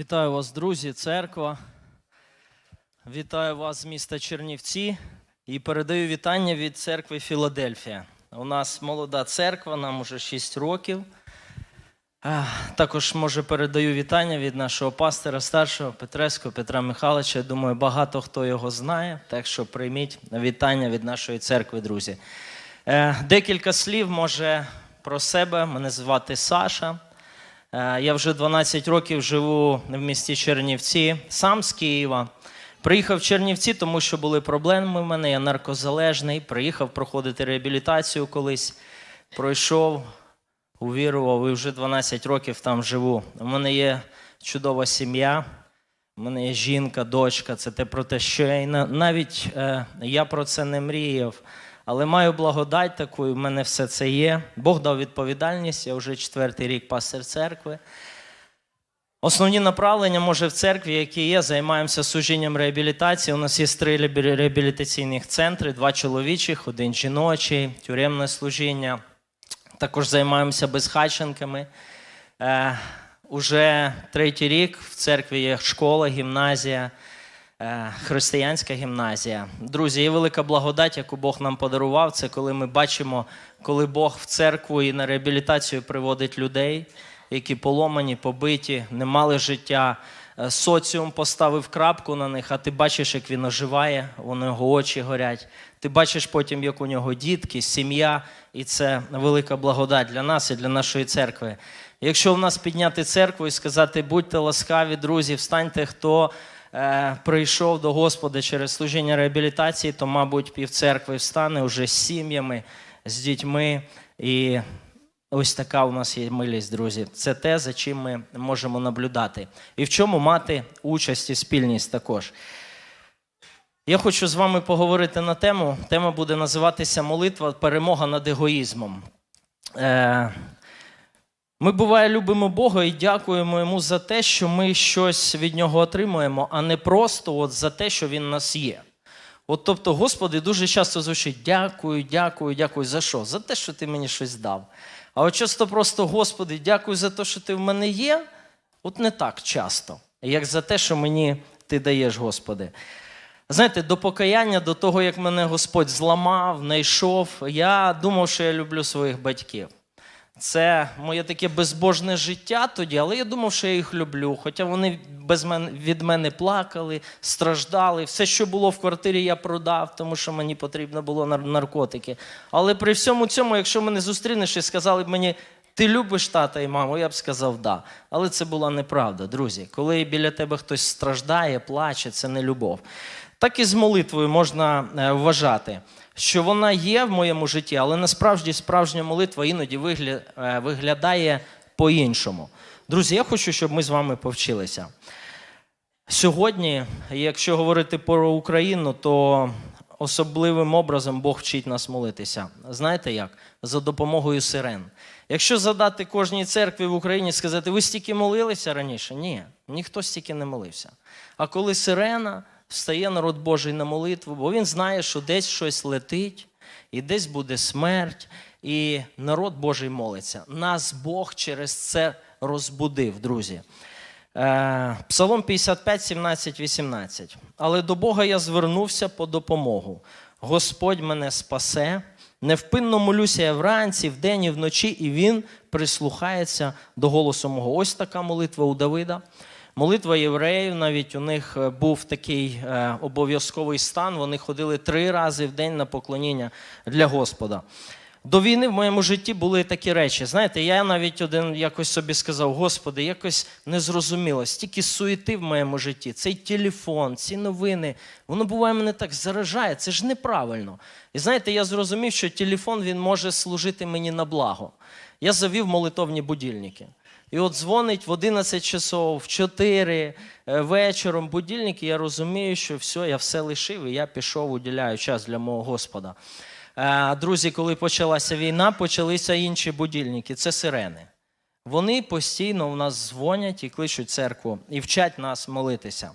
Вітаю вас, друзі, церква. Вітаю вас з міста Чернівці і передаю вітання від церкви Філадельфія. У нас молода церква, нам уже 6 років. Також може передаю вітання від нашого пастора старшого Петревського Петра Михайловича. Я думаю, багато хто його знає, так що прийміть вітання від нашої церкви, друзі. Е, Декілька слів може про себе. Мене звати Саша. Е, Я вже 12 років живу в місті Чернівці, сам з Києва. Приїхав в Чернівці, тому що були проблеми в мене. Я наркозалежний. Приїхав проходити реабілітацію колись. Пройшов, увірував і вже 12 років там живу. У мене є чудова сім'я. У мене є жінка, дочка. Це те про те, що я навіть е, я про це не мріяв. Але маю благодать таку, і в мене все це є. Бог дав відповідальність. Я вже четвертий рік пастир церкви. Основні направлення, може, в церкві, які є, займаємося служінням реабілітації. У нас є три реабілі- реабілітаційних центри: два чоловічих, один жіночий, тюремне служіння. Також займаємося безхатченками. Е, уже третій рік в церкві є школа, гімназія, християнська гімназія. Друзі, є велика благодать, яку Бог нам подарував. Це коли ми бачимо, коли Бог в церкву і на реабілітацію приводить людей, які поломані, побиті, не мали життя. Е, Соціум поставив крапку на них, а ти бачиш, як він оживає, у нього очі горять. Ти бачиш потім, як у нього дітки, сім'я, і це велика благодать для нас і для нашої церкви. Якщо в нас підняти церкву і сказати, будьте ласкаві, друзі, встаньте, хто е, прийшов до Господа через служіння реабілітації, то, мабуть, пів церкви встане вже з сім'ями, з дітьми. І ось така у нас є милість, друзі. Це те, за чим ми можемо наблюдати. І в чому мати участь і спільність також. Я хочу з вами поговорити на тему. Тема буде називатися Молитва перемога над егоїзмом. Е, ми буває любимо Бога і дякуємо йому за те, що ми щось від нього отримуємо, а не просто от за те, що він нас є. От тобто, Господи, дуже часто звучить дякую, дякую, дякую. За що? За те, що ти мені щось дав. А от часто просто, Господи, дякую за те, що ти в мене є. От не так часто, як за те, що мені ти даєш, Господи. Знаєте, до покаяння, до того, як мене Господь зламав, знайшов, я думав, що я люблю своїх батьків. Це моє таке безбожне життя тоді, але я думав, що я їх люблю. Хоча вони без мене, від мене плакали, страждали. Все, що було в квартирі, я продав, тому що мені потрібно було наркотики. Але при всьому цьому, якщо мене зустрінеш і сказали б мені, ти любиш тата і маму, я б сказав да. Але це була неправда, друзі. Коли біля тебе хтось страждає, плаче, це не любов. Так і з молитвою можна е, вважати, що вона є в моєму житті, але насправді справжня молитва іноді е, виглядає по-іншому. Друзі, я хочу, щоб ми з вами повчилися. Сьогодні, якщо говорити про Україну, то особливим образом Бог вчить нас молитися. Знаєте як? За допомогою сирен. Якщо задати кожній церкві в Україні сказати, ви стільки молилися раніше? Ні, ніхто стільки не молився. А коли сирена, встає народ Божий на молитву, бо він знає, що десь щось летить, і десь буде смерть, і народ Божий молиться. Нас Бог через це розбудив, друзі. Е, Псалом 55, 17, 18. Але до Бога я звернувся по допомогу. Господь мене спасе. Невпинно молюся я вранці, вдень і вночі, і він прислухається до голосу мого. Ось така молитва у Давида. Молитва євреїв, навіть у них е, був такий е, обов'язковий стан. Вони ходили три рази в день на поклоніння для Господа. До війни в моєму житті були такі речі. Знаєте, я навіть один якось собі сказав: Господи, якось незрозуміло, стільки суєти в моєму житті, цей телефон, ці новини, воно буває мене так заражає. Це ж неправильно. І знаєте, я зрозумів, що телефон він може служити мені на благо. Я завів молитовні будильники. І от дзвонить в 11 часов, в 4 е, вечором будильник, і я розумію, що все, я все лишив, і я пішов, уділяю час для мого Господа. Е, Друзі, коли почалася війна, почалися інші будильники це сирени. Вони постійно в нас дзвонять і кличуть церкву і вчать нас молитися.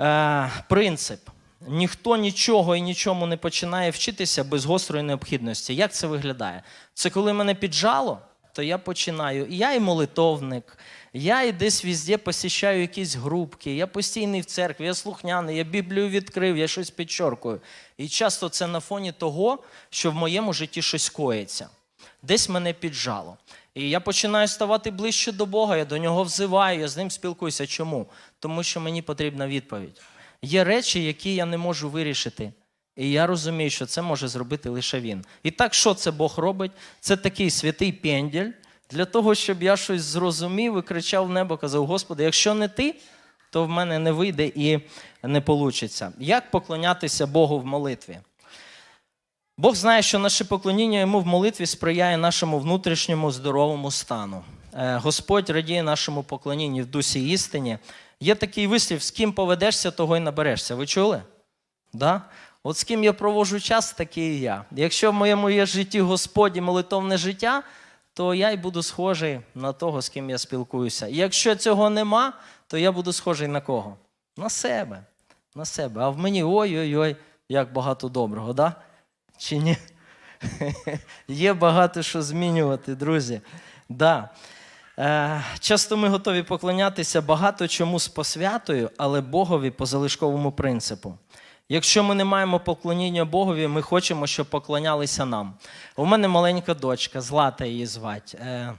Е, Принцип. Ніхто нічого і нічому не починає вчитися без гострої необхідності. Як це виглядає? Це коли мене піджало, то я починаю. Я і молитовник, я і десь візде посіщаю якісь групки, я постійний в церкві, я слухняний, я Біблію відкрив, я щось підчоркую. І часто це на фоні того, що в моєму житті щось коїться. Десь мене піджало. І я починаю ставати ближче до Бога, я до нього взиваю, я з ним спілкуюся. Чому? Тому що мені потрібна відповідь. Є речі, які я не можу вирішити. І я розумію, що це може зробити лише він. І так, що це Бог робить? Це такий святий пенділь для того, щоб я щось зрозумів і кричав в небо, казав: Господи, якщо не ти, то в мене не вийде і не вийде. Як поклонятися Богу в молитві? Бог знає, що наше поклоніння йому в молитві сприяє нашому внутрішньому здоровому стану. Е, Господь радіє нашому поклонінні в дусі істині. Є такий вислів: з ким поведешся, того й наберешся. Ви чули? Да? От з ким я проводжу час, такий і я. Якщо в моєму є житті Господь і молитовне життя, то я й буду схожий на того, з ким я спілкуюся. І якщо цього нема, то я буду схожий на кого? На себе. На себе. А в мені ой-ой-ой, як багато доброго, да? Чи ні? Є багато що змінювати, друзі. Да. Е, часто ми готові поклонятися багато чому з посвятою, але Богові по залишковому принципу. Якщо ми не маємо поклоніння Богові, ми хочемо, щоб поклонялися нам. У мене маленька дочка, Злата її звать. Е,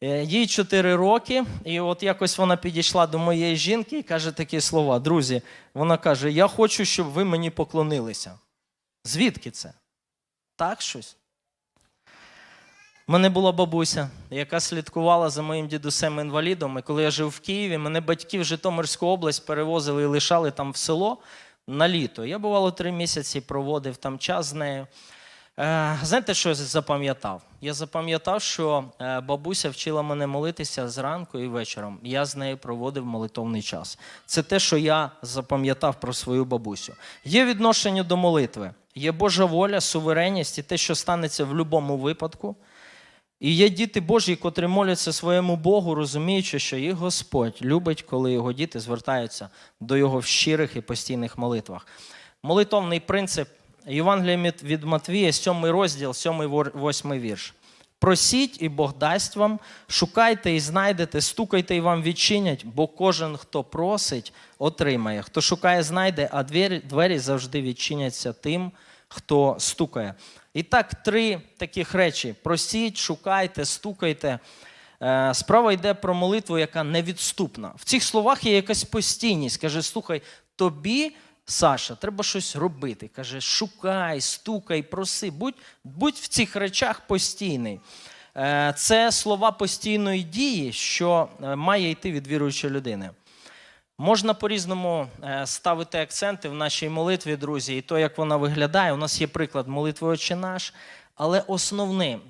е, їй 4 роки, і от якось вона підійшла до моєї жінки і каже такі слова: Друзі, вона каже: Я хочу, щоб ви мені поклонилися. Звідки це? Так щось? У мене була бабуся, яка слідкувала за моїм дідусем інвалідом. І коли я жив в Києві, мене батьки в Житомирську область перевозили і лишали там в село на літо. Я бувало три місяці проводив там час з нею. Е, знаєте, що я запам'ятав? Я запам'ятав, що е, бабуся вчила мене молитися зранку і вечором. Я з нею проводив молитовний час. Це те, що я запам'ятав про свою бабусю. Є відношення до молитви, є Божа воля, суверенність і те, що станеться в будь-якому випадку. І є діти Божі, котрі моляться своєму Богу, розуміючи, що їх Господь любить, коли його діти звертаються до його в щирих і постійних молитвах. Молитовний принцип Євангелія від Матвія, 7 розділ, 7-8 вірш. Просіть, і Бог дасть вам, шукайте і знайдете, стукайте і вам відчинять, бо кожен, хто просить, отримає. Хто шукає, знайде, а двері, двері завжди відчиняться тим, хто стукає. І так, три таких речі: просіть, шукайте, стукайте. Е, Справа йде про молитву, яка невідступна. В цих словах є якась постійність. Каже, слухай, тобі, Саша, треба щось робити. Каже, шукай, стукай, проси, будь, будь в цих речах постійний. Е, Це слова постійної дії, що е, має йти від віруючої людини. Можна по-різному е, ставити акценти в нашій молитві, друзі, і то, як вона виглядає. У нас є приклад молитви Отче наш, але основним,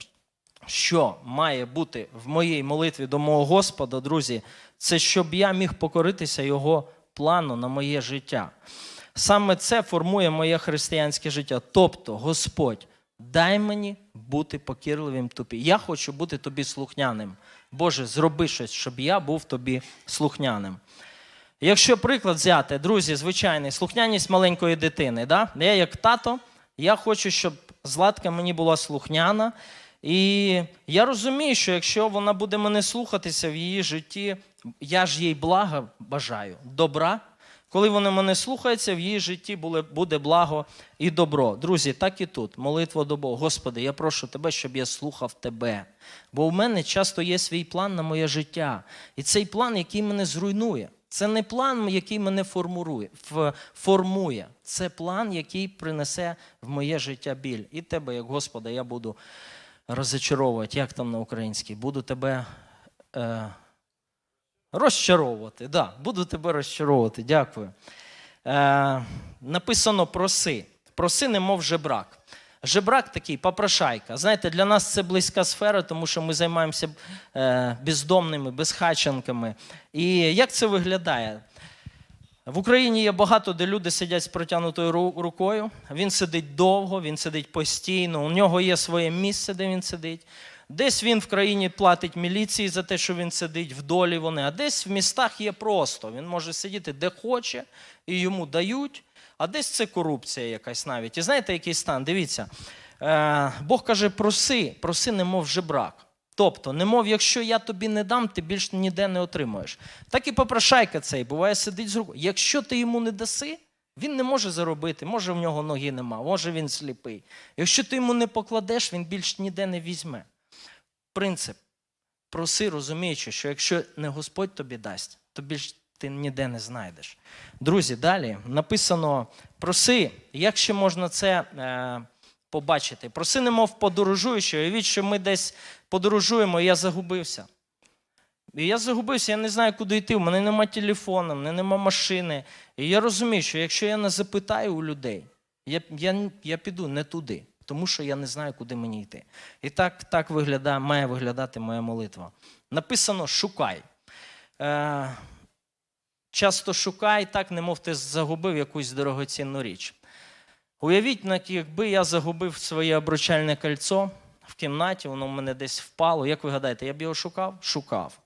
що має бути в моїй молитві до мого Господа, друзі, це щоб я міг покоритися Його плану на моє життя. Саме це формує моє християнське життя. Тобто, Господь, дай мені бути покірливим тобі. Я хочу бути тобі слухняним. Боже, зроби щось, щоб я був тобі слухняним. Якщо приклад взяти, друзі, звичайний, слухняність маленької дитини. Да? Я як тато, я хочу, щоб Златка мені була слухняна. І я розумію, що якщо вона буде мене слухатися в її житті, я ж їй блага бажаю, добра. Коли вона мене слухається, в її житті буде благо і добро. Друзі, так і тут. Молитва до Бога. Господи, я прошу тебе, щоб я слухав тебе. Бо в мене часто є свій план на моє життя. І цей план, який мене зруйнує. Це не план, який мене формує. Це план, який принесе в моє життя біль. І тебе, як Господа, я буду розчаровувати, як там на українській, буду тебе е, розчаровувати. Да, Буду тебе розчаровувати. Дякую. Е, Написано проси. Проси, немов жебрак. Жебрак такий, попрошайка. Знаєте, для нас це близька сфера, тому що ми займаємося е, бездомними, безхаченками. І як це виглядає? В Україні є багато, де люди сидять з протягнутою рукою. Він сидить довго, він сидить постійно. У нього є своє місце, де він сидить. Десь він в країні платить міліції за те, що він сидить в долі вони, а десь в містах є просто. Він може сидіти де хоче, і йому дають. А десь це корупція якась навіть. І знаєте, який стан? Дивіться, е, Бог каже, проси, проси, немов жебрак. Тобто, немов, якщо я тобі не дам, ти більш ніде не отримуєш. Так і попрошайка цей буває сидить з рукою. Якщо ти йому не даси, він не може заробити, може в нього ноги нема, може він сліпий. Якщо ти йому не покладеш, він більш ніде не візьме. Принцип. Проси, розуміючи, що якщо не Господь тобі дасть, то більш ти ніде не знайдеш. Друзі, далі написано: проси, як ще можна це е, побачити? Проси, немов подорожуючи, уявіть, що ми десь подорожуємо, і я загубився. І я загубився, я не знаю, куди йти. У мене нема телефону, в мене нема машини. І я розумію, що якщо я не запитаю у людей, я, я, я піду не туди, тому що я не знаю, куди мені йти. І так, так виглядає, має виглядати моя молитва. Написано шукай. Е, часто шукай, так, немов ти загубив якусь дорогоцінну річ. Уявіть, якби я загубив своє обручальне кольцо в кімнаті, воно в мене десь впало. Як ви гадаєте, я б його шукав? Шукав.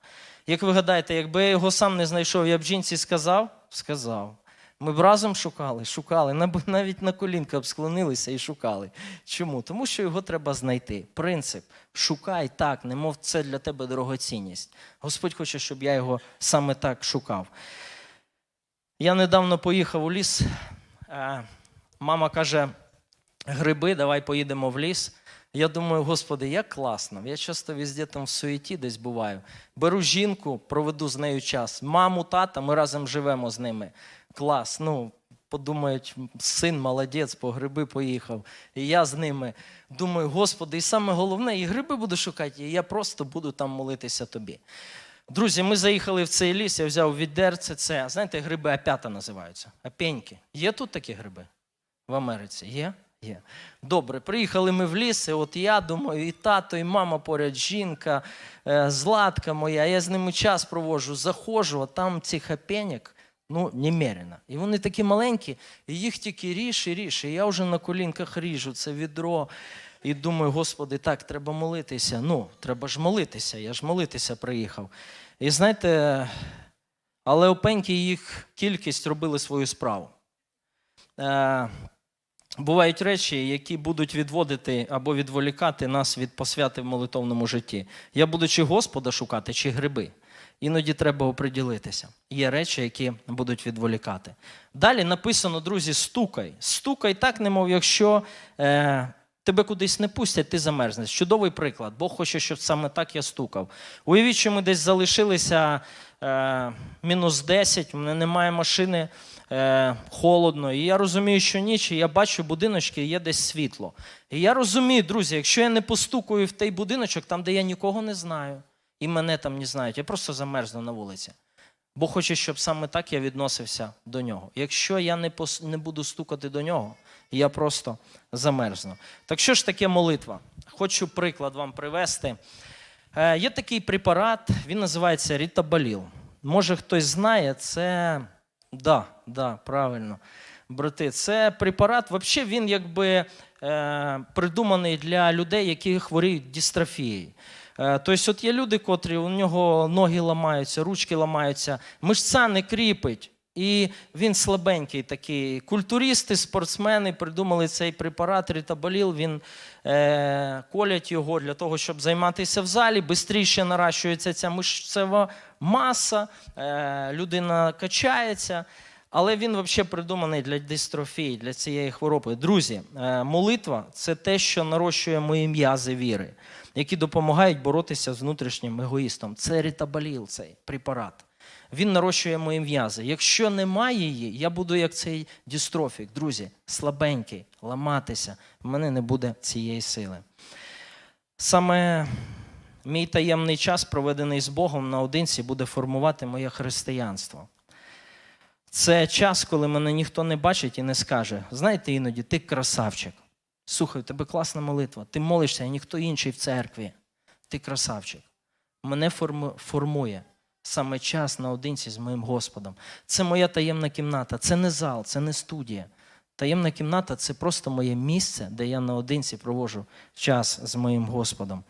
Як ви гадаєте, якби я його сам не знайшов, я б жінці сказав? Сказав. Ми б разом шукали, шукали, навіть на колінка б склонилися і шукали. Чому? Тому що його треба знайти. Принцип шукай так, немов це для тебе дорогоцінність. Господь хоче, щоб я його саме так шукав. Я недавно поїхав у ліс. Е, Мама каже: гриби, давай поїдемо в ліс. Я думаю, господи, як класно. Я часто везде там в суеті десь буваю. Беру жінку, проведу з нею час. Маму, тата, ми разом живемо з ними. Клас. Ну, подумають, син молодець, по гриби поїхав. І я з ними думаю, господи, і саме головне, і гриби буду шукати, і я просто буду там молитися тобі. Друзі, ми заїхали в цей ліс, я взяв відерце. Це, знаєте, гриби апята називаються. Апеньки. Є тут такі гриби? В Америці є? Є. Добре, приїхали ми в ліс, і от я думаю, і тато, і мама поряд, жінка, е, златка моя, я з ними час проводжу, заходжу, а там цих апеньок, ну, немерено. І вони такі маленькі, і їх тільки ріж і ріж. І я вже на колінках ріжу це відро. І думаю, Господи, так, треба молитися. Ну, треба ж молитися, я ж молитися приїхав. І знаєте, але опеньки їх кількість робили свою справу. Е, бувають речі, які будуть відводити або відволікати нас від посвяти в молитовному житті. Я буду чи Господа шукати, чи гриби. Іноді треба оприділитися. Є речі, які будуть відволікати. Далі написано, друзі, стукай. Стукай так, немов якщо е, тебе кудись не пустять, ти замерзнеш. Чудовий приклад. Бог хоче, щоб саме так я стукав. Уявіть, що ми десь залишилися е, мінус 10, у мене немає машини, е, холодно. І я розумію, що ніч, і я бачу будиночки, є десь світло. І я розумію, друзі, якщо я не постукаю в той будиночок, там, де я нікого не знаю, і мене там не знають, я просто замерзну на вулиці. Бог хоче, щоб саме так я відносився до нього. Якщо я не, пос... не буду стукати до нього, я просто замерзну. Так що ж таке молитва? Хочу приклад вам привести. Е, є такий препарат, він називається Рітабаліл. Може хтось знає, це да, да, правильно, брати. Це препарат, взагалі він якби е, придуманий для людей, які хворіють дистрофією. Е, Тобто, от є люди, котрі у нього ноги ламаються, ручки ламаються, мишця не кріпить. І він слабенький такий. Культуристи, спортсмени придумали цей препарат рітаболіл. Він е, колять його для того, щоб займатися в залі. Бистріше наращується ця мишцева маса, е, людина качається. Але він взагалі придуманий для дистрофії, для цієї хвороби. Друзі, е, молитва це те, що нарощує мої м'язи віри, які допомагають боротися з внутрішнім егоїстом. Це рітабаліл, цей препарат. Він нарощує мої м'язи. Якщо немає її, я буду як цей дістрофік, друзі, слабенький, ламатися. В мене не буде цієї сили. Саме мій таємний час, проведений з Богом наодинці, буде формувати моє християнство. Це час, коли мене ніхто не бачить і не скаже: знаєте, іноді ти красавчик. Слухай, у тебе класна молитва, ти молишся, а ніхто інший в церкві. Ти красавчик. Мене форму- формує саме час наодинці з моїм Господом. Це моя таємна кімната, це не зал, це не студія. Таємна кімната це просто моє місце, де я наодинці проводжу час з моїм Господом.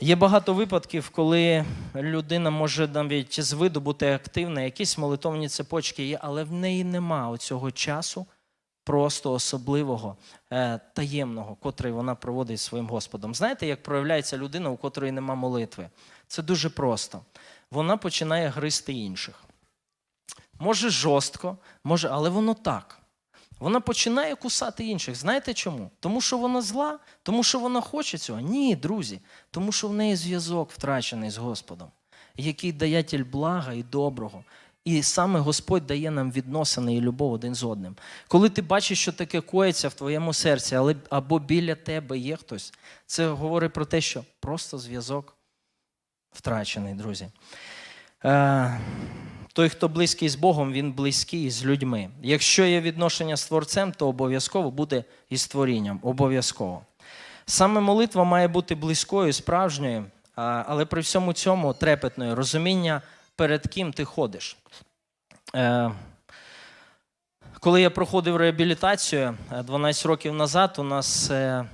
Є багато випадків, коли людина може навіть з виду бути активна, якісь молитовні цепочки є, але в неї нема оцього часу просто особливого, е, таємного, котрий вона проводить зі своїм Господом. Знаєте, як проявляється людина, у котрої нема молитви? Це дуже просто. Вона починає гризти інших. Може жорстко, може, але воно так. Вона починає кусати інших. Знаєте чому? Тому що вона зла, тому що вона хоче цього. Ні, друзі, тому що в неї зв'язок втрачений з Господом, який даятель блага і доброго. І саме Господь дає нам відносини і любов один з одним. Коли ти бачиш, що таке коїться в твоєму серці, але або біля тебе є хтось, це говорить про те, що просто зв'язок втрачений, друзі. Е, той, хто близький з Богом, він близький з людьми. Якщо є відношення з Творцем, то обов'язково буде і з творінням. Обов'язково. Саме молитва має бути близькою, справжньою, але при всьому цьому трепетною, розуміння, перед ким ти ходиш. Е, Коли я проходив реабілітацію е, 12 років назад, у нас е,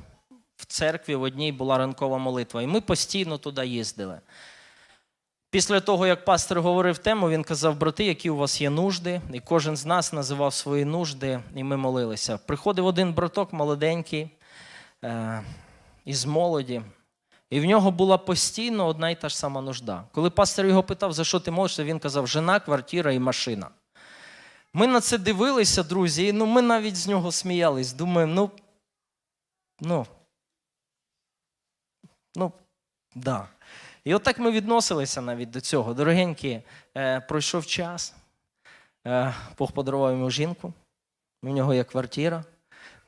в церкві в одній була ранкова молитва, і ми постійно туди їздили. Після того, як пастор говорив тему, він казав, брати, які у вас є нужди, і кожен з нас називав свої нужди, і ми молилися. Приходив один браток молоденький е, із молоді, і в нього була постійно одна й та ж сама нужда. Коли пастор його питав, за що ти молишся, він казав, жена, квартира і машина. Ми на це дивилися, друзі, і ну, ми навіть з нього сміялись. Думаємо, ну, ну, ну, да. І от так ми відносилися навіть до цього. Дорогенькі, е, пройшов час, е, Бог подарував йому жінку, у нього є квартира.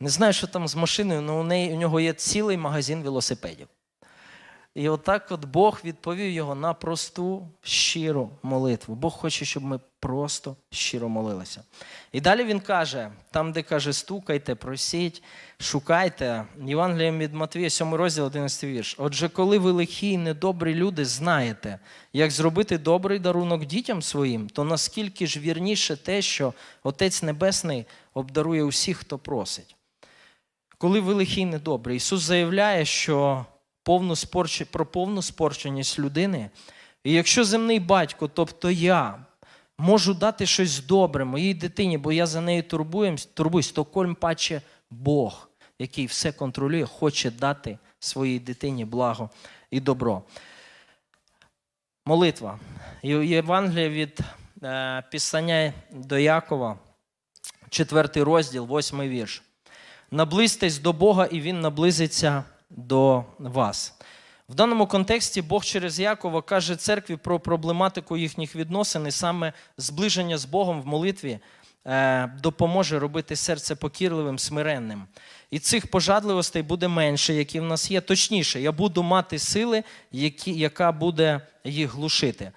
Не знаю, що там з машиною, але у, неї, у нього є цілий магазин велосипедів. І отак от Бог відповів його на просту, щиру молитву. Бог хоче, щоб ми просто щиро молилися. І далі він каже: там, де каже, стукайте, просіть, шукайте. Євангелієм від Матвія, 7 розділ, 11 вірш. Отже, коли ви лихі і недобрі люди знаєте, як зробити добрий дарунок дітям своїм, то наскільки ж вірніше те, що Отець Небесний обдарує усіх, хто просить. Коли ви лихі і недобрі, Ісус заявляє, що повну спорч... про повну спорченість людини. І якщо земний батько, тобто я, можу дати щось добре моїй дитині, бо я за нею турбуюсь, турбуюсь, то коль паче Бог, який все контролює, хоче дати своїй дитині благо і добро. Молитва. Євангелія від е, Писання до Якова, четвертий розділ, восьмий вірш. Наблизьтесь до Бога, і Він наблизиться до вас. В даному контексті Бог через Якова каже церкві про проблематику їхніх відносин, і саме зближення з Богом в молитві е, допоможе робити серце покірливим, смиренним. І цих пожадливостей буде менше, які в нас є. Точніше, я буду мати сили, які, яка буде їх глушити.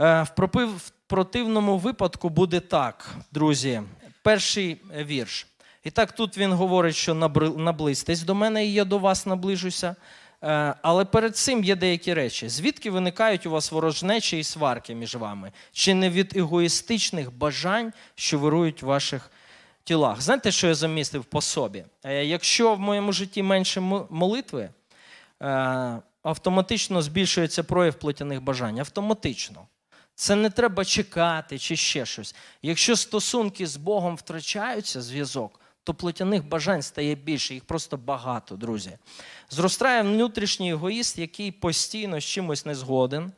Е, в, противному випадку буде так, друзі. Перший вірш. І так тут він говорить, що наблизьтесь до мене, і я до вас наближуся. Е, Але перед цим є деякі речі. Звідки виникають у вас ворожнечі і сварки між вами? Чи не від егоїстичних бажань, що вирують в ваших тілах? Знаєте, що я замістив по собі? Е, Якщо в моєму житті менше молитви, е, автоматично збільшується прояв плотяних бажань. Автоматично. Це не треба чекати чи ще щось. Якщо стосунки з Богом втрачаються, зв'язок, то плотяних бажань стає більше, їх просто багато, друзі. Зростає внутрішній егоїст, який постійно з чимось не згоден,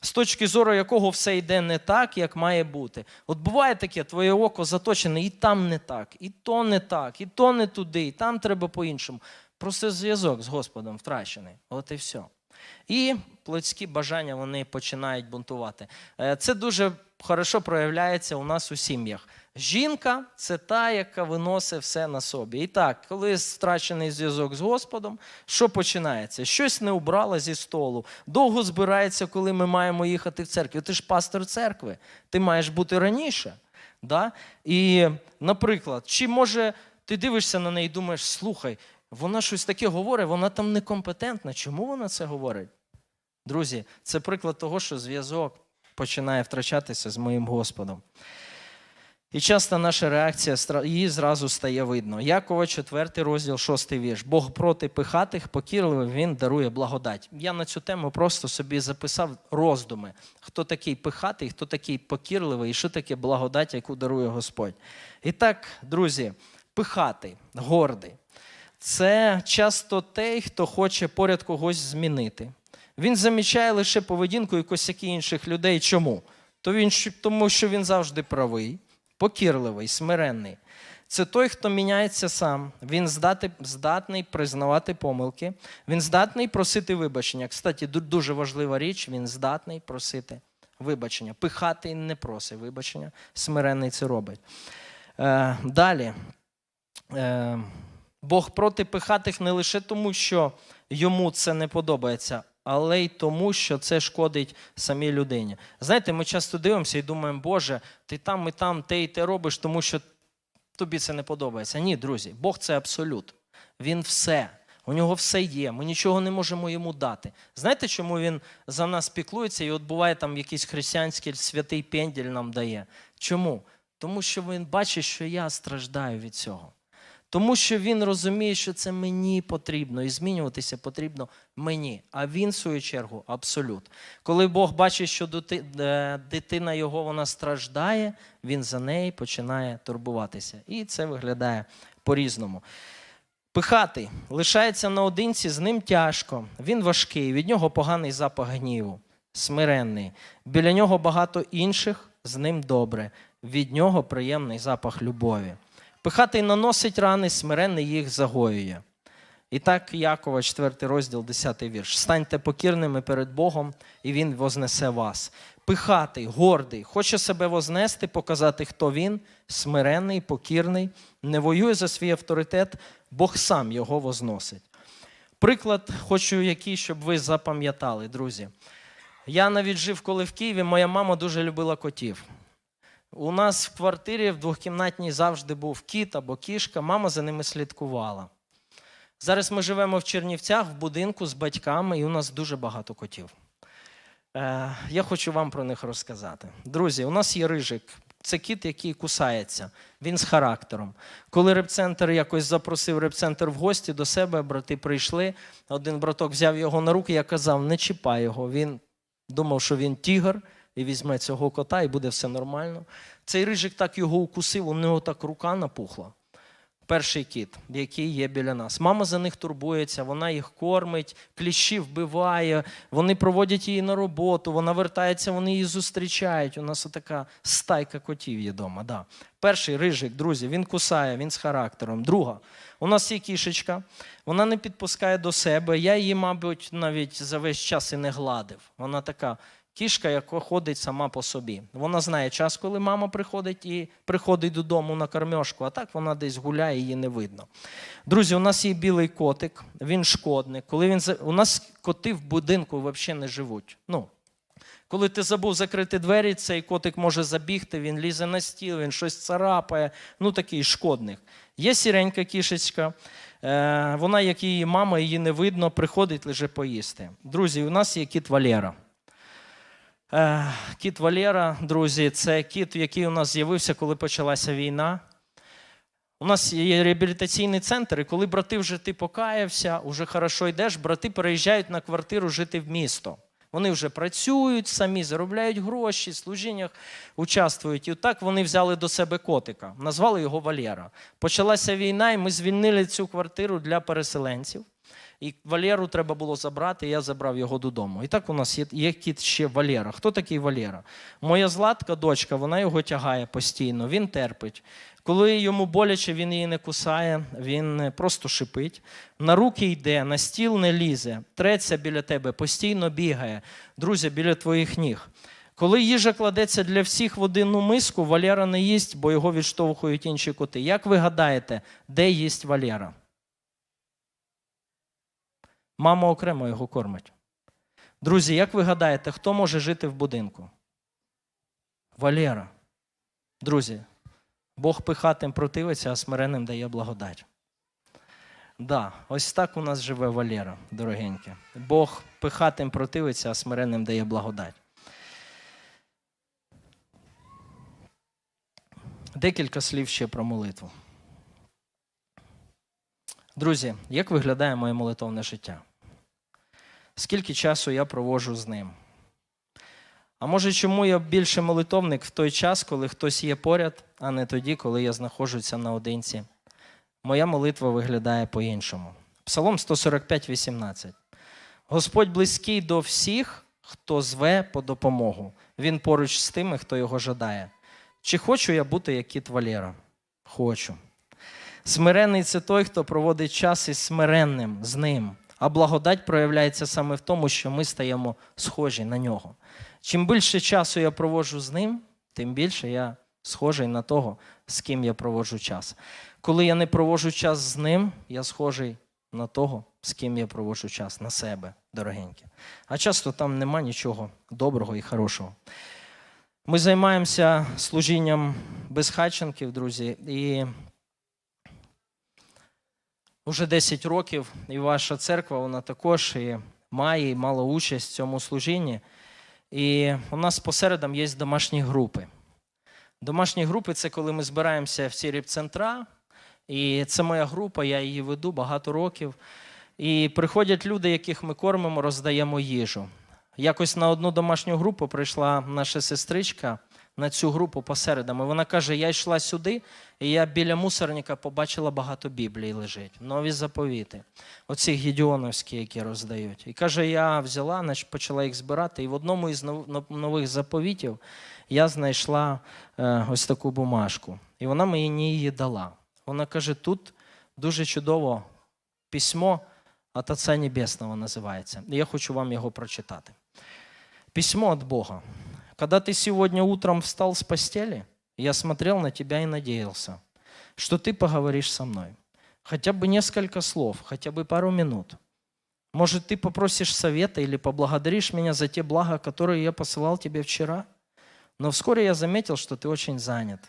з точки зору якого все йде не так, як має бути. От буває таке, твоє око заточене, і там не так, і то не так, і то не туди, і там треба по-іншому. Просто зв'язок з Господом втрачений. От і все. І плотські бажання вони починають бунтувати. Е, Це дуже хорошо проявляється у нас у сім'ях. Жінка це та, яка виносить все на собі. І так, коли втрачений зв'язок з Господом, що починається? Щось не убрала зі столу. Довго збирається, коли ми маємо їхати в церкву. Ти ж пастор церкви, ти маєш бути раніше. Да? І, наприклад, чи може ти дивишся на неї і думаєш, слухай, вона щось таке говорить, вона там некомпетентна. Чому вона це говорить? Друзі, це приклад того, що зв'язок починає втрачатися з моїм Господом. І часто наша реакція її зразу стає видно. Якова, 4 розділ, 6 вірш. Бог проти пихатих, покірливих він дарує благодать. Я на цю тему просто собі записав роздуми. Хто такий пихатий, хто такий покірливий і що таке благодать, яку дарує Господь. І так, друзі, Пихатий, гордий. Це часто той, хто хоче поряд когось змінити. Він замічає лише поведінку і косяки інших людей. Чому? То він, тому що він завжди правий, покірливий, смиренний. Це той, хто міняється сам. Він здати, здатний признавати помилки, він здатний просити вибачення. Кстати, дуже важлива річ, він здатний просити вибачення. Пихатий не просить вибачення, смиренний це робить. Е, далі. Е, Бог проти пихатих не лише тому, що йому це не подобається, але й тому, що це шкодить самій людині. Знаєте, ми часто дивимося і думаємо, Боже, ти там і там те і те робиш, тому що тобі це не подобається. Ні, друзі, Бог це абсолют. Він все. У нього все є. Ми нічого не можемо йому дати. Знаєте, чому він за нас піклується і от буває там якийсь християнський святий пенділь нам дає? Чому? Тому що він бачить, що я страждаю від цього. Тому що він розуміє, що це мені потрібно, і змінюватися потрібно мені. А він, в свою чергу, абсолют. Коли Бог бачить, що е, дитина його вона страждає, він за неї починає турбуватися. І це виглядає по-різному. Пихатий лишається наодинці, з ним тяжко. Він важкий, від нього поганий запах гніву, смиренний. Біля нього багато інших, з ним добре. Від нього приємний запах любові. Пихатий наносить рани, смиренний їх загоює. І так, Якова, 4 розділ, 10 вірш. Станьте покірними перед Богом, і Він вознесе вас. Пихатий, гордий, хоче себе вознести, показати, хто він, смиренний, покірний, не воює за свій авторитет, Бог сам його возносить. Приклад хочу, який, щоб ви запам'ятали, друзі. Я навіть жив, коли в Києві, моя мама дуже любила котів. У нас в квартирі в двохкімнатній завжди був кіт або кішка, мама за ними слідкувала. Зараз ми живемо в Чернівцях в будинку з батьками, і у нас дуже багато котів. Е, я хочу вам про них розказати. Друзі, у нас є рижик. Це кіт, який кусається. Він з характером. Коли репцентр якось запросив репцентр в гості до себе, брати прийшли. Один браток взяв його на руки, я казав, не чіпай його. Він думав, що він тігр, і візьме цього кота, і буде все нормально. Цей рижик так його укусив, у нього так рука напухла. Перший кіт, який є біля нас. Мама за них турбується, вона їх кормить, кліщі вбиває, вони проводять її на роботу, вона вертається, вони її зустрічають. У нас така стайка котів є вдома. Да. Перший рижик, друзі, він кусає, він з характером. Друга, у нас є кішечка, вона не підпускає до себе. Я її, мабуть, навіть за весь час і не гладив. Вона така кішка, яка ходить сама по собі. Вона знає час, коли мама приходить і приходить додому на кормьошку, а так вона десь гуляє, її не видно. Друзі, у нас є білий котик, він шкодник. Коли він у нас коти в будинку взагалі не живуть. Ну, коли ти забув закрити двері, цей котик може забігти, він лізе на стіл, він щось царапає. Ну такий шкодник. Є сіренька кішечка, е, вона, як її мама, її не видно, приходить лише поїсти. Друзі, у нас є кіт Валера. Е, Кіт Валера, друзі, це кіт, який у нас з'явився, коли почалася війна. У нас є реабілітаційний центр, і коли брати вже ти покаявся, уже хорошо йдеш, брати переїжджають на квартиру жити в місто. Вони вже працюють самі, заробляють гроші, в служіннях участвують. І так вони взяли до себе котика, назвали його Валера. Почалася війна, і ми звільнили цю квартиру для переселенців. І Валеру треба було забрати, і я забрав його додому. І так у нас є, є кіт ще Валера. Хто такий Валера? Моя златка дочка, вона його тягає постійно, він терпить. Коли йому боляче, він її не кусає, він просто шипить. На руки йде, на стіл не лізе, треться біля тебе, постійно бігає. Друзі, біля твоїх ніг. Коли їжа кладеться для всіх в одну миску, Валера не їсть, бо його відштовхують інші коти. Як ви гадаєте, де їсть Валера? Мама окремо його кормить. Друзі, як ви гадаєте, хто може жити в будинку? Валера. Друзі, Бог пихатим противиться, а смиренним дає благодать. Да, ось так у нас живе Валера, дорогенькі. Бог пихатим противиться, а смиренним дає благодать. Декілька слів ще про молитву. Друзі, як виглядає моє молитовне життя? Скільки часу я проводжу з ним? А може, чому я більше молитовник в той час, коли хтось є поряд, а не тоді, коли я знаходжуся наодинці моя молитва виглядає по-іншому. Псалом 145, 18. Господь близький до всіх, хто зве по допомогу. Він поруч з тими, хто його жадає. Чи хочу я бути як кіт Валера? Хочу. Смиренний це той, хто проводить час із смиренним, з ним. А благодать проявляється саме в тому, що ми стаємо схожі на нього. Чим більше часу я проводжу з ним, тим більше я схожий на того, з ким я проводжу час. Коли я не проводжу час з ним, я схожий на того, з ким я проводжу час, на себе, дорогенькі. А часто там нема нічого доброго і хорошого. Ми займаємося служінням безхатченків, друзі, і вже 10 років, і ваша церква, вона також і має і мала участь в цьому служінні. І у нас по середам є домашні групи. Домашні групи це коли ми збираємося в ці репцентра, і це моя група, я її веду багато років. І приходять люди, яких ми кормимо, роздаємо їжу. Якось на одну домашню групу прийшла наша сестричка на цю групу посередами. Вона каже: Я йшла сюди, і я біля мусорника побачила багато Біблій лежить, нові заповіти, оці гідіоновські, які роздають. І каже, я взяла, почала їх збирати, і в одному із нов- нов- нових заповітів я знайшла е, ось таку бумажку. І вона мені її дала. Вона каже: тут дуже чудово письмо від Отця Небесного називається. Я хочу вам його прочитати. Письмо от Бога. Когда ты сегодня утром встал с постели, я смотрел на тебя и надеялся, что ты поговоришь со мной. Хотя бы несколько слов, хотя бы пару минут. Может, ты попросишь совета или поблагодаришь меня за те блага, которые я посылал тебе вчера? Но вскоре я заметил, что ты очень занят,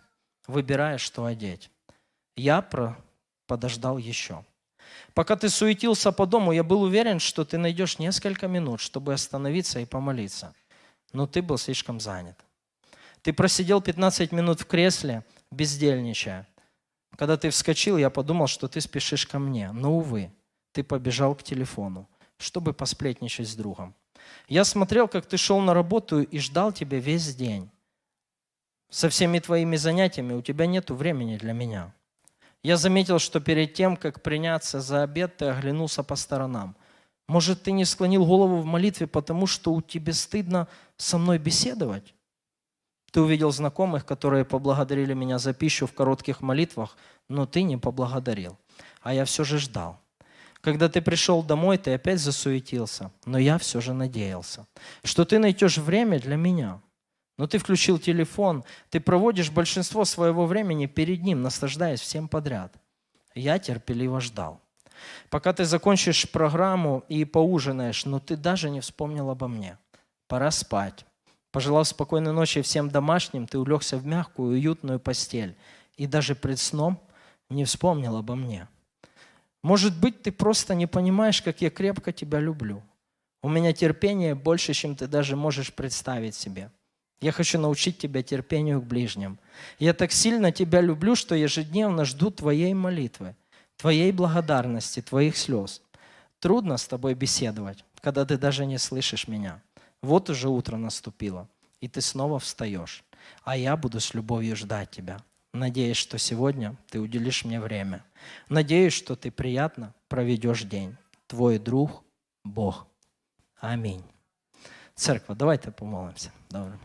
выбираешь, что одеть. Я про... подождал еще. Пока ты суетился по дому, я был уверен, что ты найдешь несколько минут, чтобы остановиться и помолиться. Но ты был слишком занят. Ты просидел 15 минут в кресле, бездельничая. Когда ты вскочил, я подумал, что ты спешишь ко мне. Но, увы, ты побежал к телефону, чтобы посплетничать с другом. Я смотрел, как ты шел на работу и ждал тебя весь день. Со всеми твоими занятиями у тебя нет времени для меня. Я заметил, что перед тем, как приняться за обед, ты оглянулся по сторонам. Может, ты не склонил голову в молитве, потому что у тебя стыдно со мной беседовать? Ты увидел знакомых, которые поблагодарили меня за пищу в коротких молитвах, но ты не поблагодарил. А я все же ждал. Когда ты пришел домой, ты опять засуетился, но я все же надеялся, что ты найдешь время для меня. Но ты включил телефон, ты проводишь большинство своего времени перед ним, наслаждаясь всем подряд. Я терпеливо ждал. Пока ты закончишь программу и поужинаешь, но ты даже не вспомнил обо мне. Пора спать. Пожелав спокойной ночи всем домашним, ты улегся в мягкую, уютную постель и даже пред сном не вспомнил обо мне. Может быть, ты просто не понимаешь, как я крепко тебя люблю. У меня терпение больше, чем ты даже можешь представить себе. Я хочу научить тебя терпению к ближним. Я так сильно тебя люблю, что ежедневно жду твоей молитвы, твоей благодарности, твоих слез. Трудно с тобой беседовать, когда ты даже не слышишь меня. Вот уже утро наступило, и ты снова встаешь, а я буду с любовью ждать тебя. Надеюсь, что сегодня ты уделишь мне время. Надеюсь, что ты приятно проведешь день. Твой друг – Бог. Амінь. Церква, давайте помолимося. Добре.